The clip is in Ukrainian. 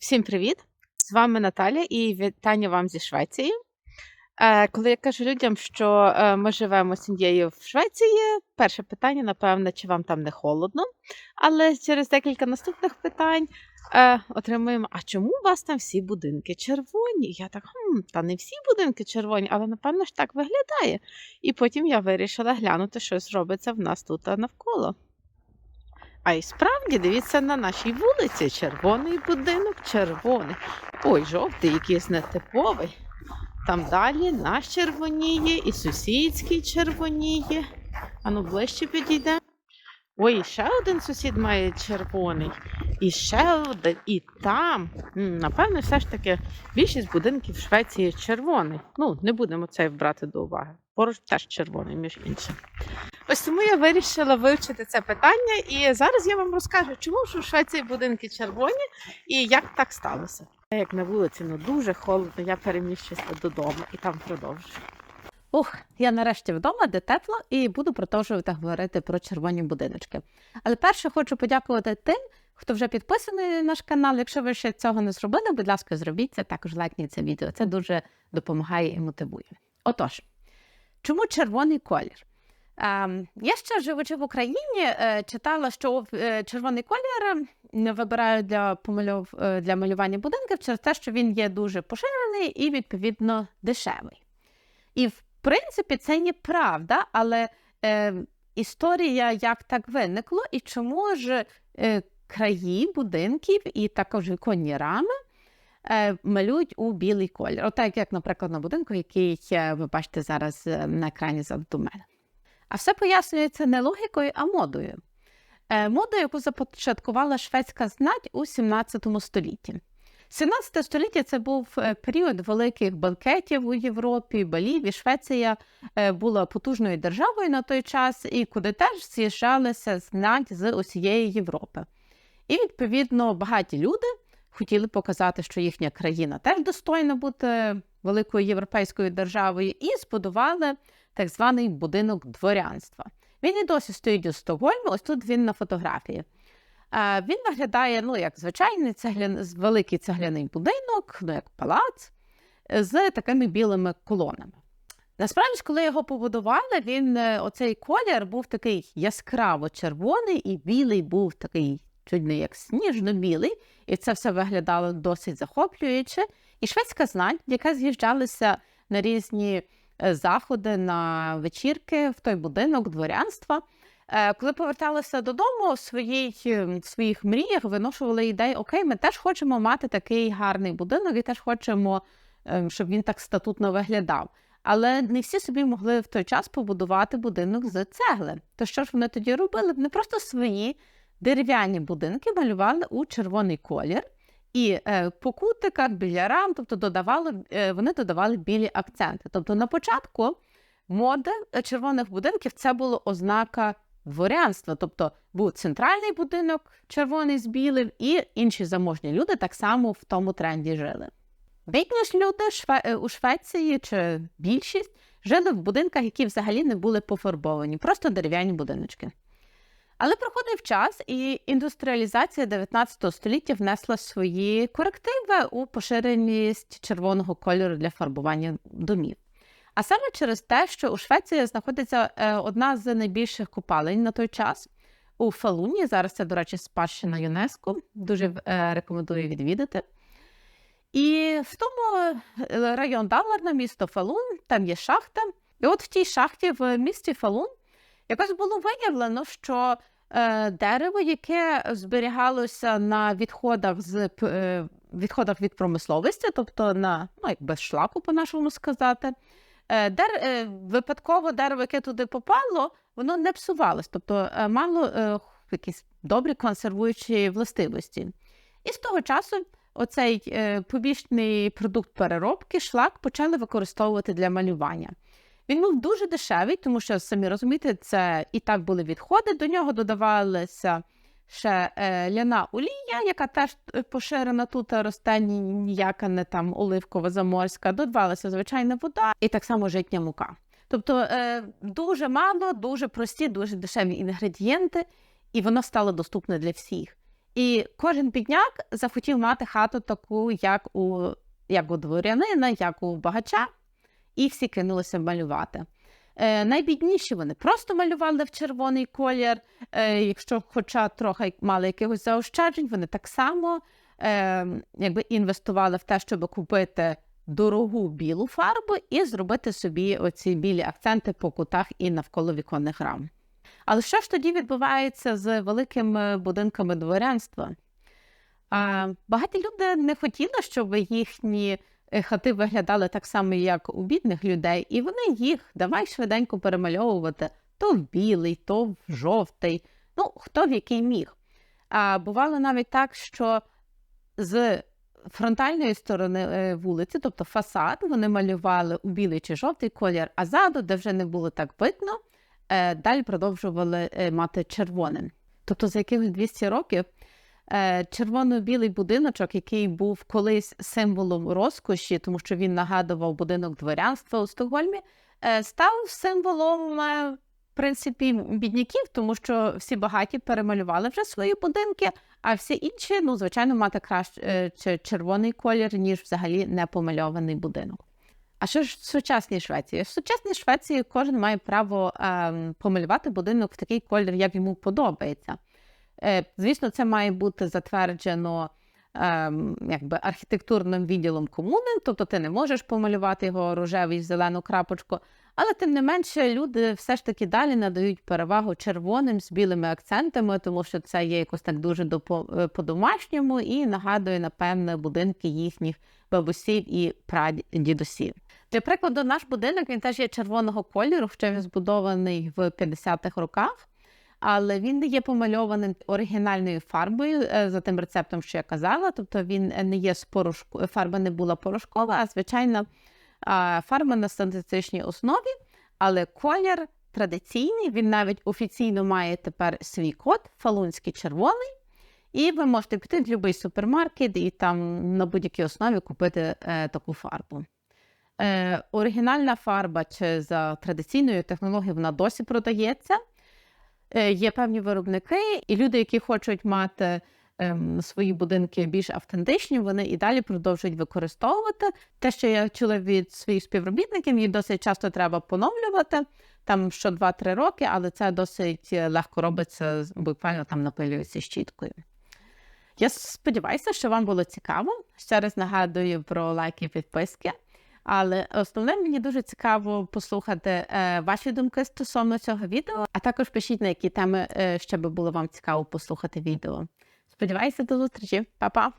Всім привіт! З вами Наталя і вітання вам зі Швеції. Е, Коли я кажу людям, що е, ми живемо з сім'єю в Швеції, перше питання, напевно, чи вам там не холодно. Але через декілька наступних питань е, отримуємо: а чому у вас там всі будинки червоні? Я так, хм, та не всі будинки червоні, але напевно ж так виглядає. І потім я вирішила глянути, що робиться в нас тут навколо. А і справді дивіться на нашій вулиці. Червоний будинок, червоний. Ой, жовтий, якийсь нетиповий. Там далі наш червоніє, і сусідський червоніє. Ану, ближче підійде. Ой, ще один сусід має червоний. І ще один, і там. М, Напевно, все ж таки більшість будинків в Швеції червоний. Ну, не будемо це брати до уваги. Поруч теж червоний, між іншим. Ось тому я вирішила вивчити це питання, і зараз я вам розкажу, чому ж у Швеції будинки червоні і як так сталося. Як на вулиці ну дуже холодно, я переміщуся додому і там продовжую. Ух, я нарешті вдома, де тепло, і буду продовжувати говорити про червоні будиночки. Але перше хочу подякувати тим, хто вже підписаний на наш канал. Якщо ви ще цього не зробили, будь ласка, зробіть це, також лайкніть це відео. Це дуже допомагає і мотивує. Отож, чому червоний колір? Ем, я ще живучи в Україні, е, читала, що е, червоний колір е, вибирають для помальов... е, для малювання будинків через те, що він є дуже поширений і відповідно дешевий. І в принципі це є правда, але е, історія як так виникло, і чому ж е, краї будинків і також віконні рами малюють у білий колір. Отак, як, наприклад, на будинку, який е, ви бачите зараз е, на екрані ззаду мене. А все пояснюється не логікою, а модою. Е, модою, яку започаткувала шведська знать у 17 столітті. 17 століття це був е, період великих банкетів у Європі, балів, і Швеція е, була потужною державою на той час, і куди теж з'їжджалися знать з усієї Європи. І, відповідно, багаті люди хотіли показати, що їхня країна теж достойна бути великою європейською державою, і збудували так званий будинок дворянства. Він і досі стоїть у Стокгольмі, ось тут він на фотографії. Е, Він виглядає ну, як звичайний цеглян... великий цегляний будинок, ну, як палац, з такими білими колонами. Насправді, коли його побудували, він е, оцей колір був такий яскраво червоний, і білий був такий чуть не як сніжно-білий, і це все виглядало досить захоплююче. І шведська знать, яка з'їжджалася на різні е, заходи, на вечірки в той будинок дворянства. Е, Коли поверталися додому, в, своїй, е, в своїх мріях виношували ідею, окей, ми теж хочемо мати такий гарний будинок і теж хочемо, щоб він так статутно виглядав. Але не всі собі могли в той час побудувати будинок з цегли. То що ж вони тоді робили? Вони просто свої дерев'яні будинки малювали у червоний колір. І е, по кутиках, біля рам, тобто додавали, е, вони додавали білі акценти. Тобто на початку моди е, червоних будинків це було ознака дворянства. Тобто був центральний будинок червоний з білим, і інші заможні люди так само в тому тренді жили. Бідні ж люди у Швеції чи більшість жили в будинках, які взагалі не були пофарбовані, просто дерев'яні будиночки. Але проходив час, і індустріалізація 19 століття внесла свої корективи у поширеність червоного кольору для фарбування домів. А саме через те, що у Швеції знаходиться е, одна з найбільших купалень на той час у Фалуні. Зараз це, до речі, спадщина ЮНЕСКО. Дуже е, рекомендую відвідати. І в тому е, район Далларна, місто Фалун, там є шахта. І от в тій шахті в місті Фалун якось було виявлено, що е, дерево, яке зберігалося на відходах з е, відходах від промисловості, тобто на ну, якби шлаку, по-нашому сказати, е, дер, е, випадково дерево, яке туди попало, воно не псувалось, тобто е, мало е, якісь добрі консервуючі властивості. І з того часу оцей е, побічний продукт переробки шлак почали використовувати для малювання. Він був дуже дешевий, тому що, самі розумієте, це і так були відходи. До нього додавалася ще е, ляна олія, яка теж е, поширена тут е, росте ніяка не там оливкова заморська, додавалася звичайна вода і так само житня мука. Тобто е, дуже мало, дуже прості, дуже дешеві інгредієнти, і воно стало доступне для всіх. І кожен бідняк захотів мати хату таку, як у, як у дворянина, як у багача, і всі кинулися малювати. Е, найбідніші вони просто малювали в червоний колір. Е, якщо хоча трохи мали якихось заощаджень, вони так само е, якби інвестували в те, щоб купити дорогу білу фарбу і зробити собі оці білі акценти по кутах і навколо віконних рам. Але що ж тоді відбувається з великими будинками дворянства? А, багаті люди не хотіли, щоб їхні хати виглядали так само, як у бідних людей, і вони їх давай швиденько перемальовувати то в білий, то в жовтий, ну хто в який міг. А бувало навіть так, що з фронтальної сторони е, вулиці, тобто фасад, вони малювали у білий чи жовтий колір, а ззаду, де вже не було так видно, е, далі продовжували е, мати червоним. Тобто за якихось 200 років е, червоно-білий будиночок, який був колись символом розкоші, тому що він нагадував будинок дворянства у Стокгольмі, е, став символом. е, В принципі, бідняків, тому що всі багаті перемалювали вже свої будинки, а всі інші, ну, звичайно, мати краще е, червоний колір, ніж взагалі не помальований будинок. А що ж в сучасній Швеції? В сучасній Швеції кожен має право ем, помалювати будинок в такий колір, як йому подобається. Е, звісно, це має бути затверджено ем, якби архітектурним відділом комуни, тобто ти не можеш помалювати його рожевий зелену крапочку. Але тим не менше люди все ж таки далі надають перевагу червоним з білими акцентами, тому що це є якось так дуже е, по-домашньому і нагадує, напевне, будинки їхніх бабусів і прадідусів. Для прикладу, наш будинок він теж є червоного кольору, хоча він збудований в 50-х роках, але він не є помальованим оригінальною фарбою е, за тим рецептом, що я казала. Тобто він не є з порошку, фарба не була порошкова, а звичайна фарба на синтетичній основі, але колір традиційний, він навіть офіційно має тепер свій код, фалунський червоний. І ви можете піти в будь-який супермаркет і там на будь-якій основі купити е, таку фарбу. Е, оригінальна фарба чи за традиційною технологією вона досі продається. Е, є певні виробники, і люди, які хочуть мати ем, свої будинки більш автентичні, вони і далі продовжують використовувати. Те, що я чула від своїх співробітників, її досить часто треба поновлювати, там що 2-3 роки, але це досить легко робиться, буквально там напилюється щіткою. Я сподіваюся, що вам було цікаво. Ще раз нагадую про лайки і підписки. Але основне мені дуже цікаво послухати е, ваші думки стосовно цього відео, а також пишіть, на які теми е, ще би було вам цікаво послухати відео. Сподіваюся, до зустрічі, Па-па!